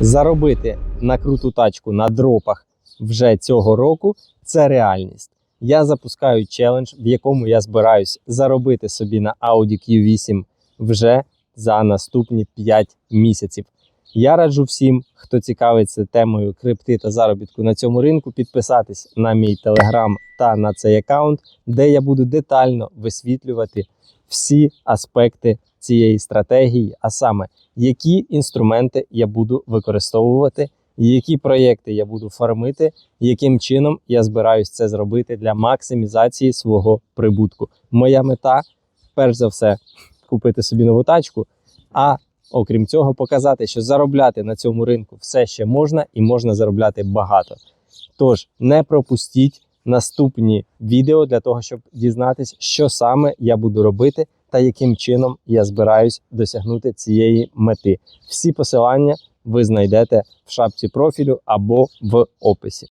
Заробити на круту тачку на дропах вже цього року це реальність. Я запускаю челендж, в якому я збираюсь заробити собі на Audi Q8 вже за наступні 5 місяців. Я раджу всім, хто цікавиться темою крипти та заробітку на цьому ринку, підписатись на мій телеграм та на цей аккаунт, де я буду детально висвітлювати всі аспекти цієї стратегії, а саме які інструменти я буду використовувати, які проєкти я буду фармити, яким чином я збираюсь це зробити для максимізації свого прибутку. Моя мета, перш за все, купити собі нову тачку. А окрім цього, показати, що заробляти на цьому ринку все ще можна і можна заробляти багато. Тож не пропустіть наступні відео для того, щоб дізнатись, що саме я буду робити та яким чином я збираюсь досягнути цієї мети. Всі посилання ви знайдете в шапці профілю або в описі.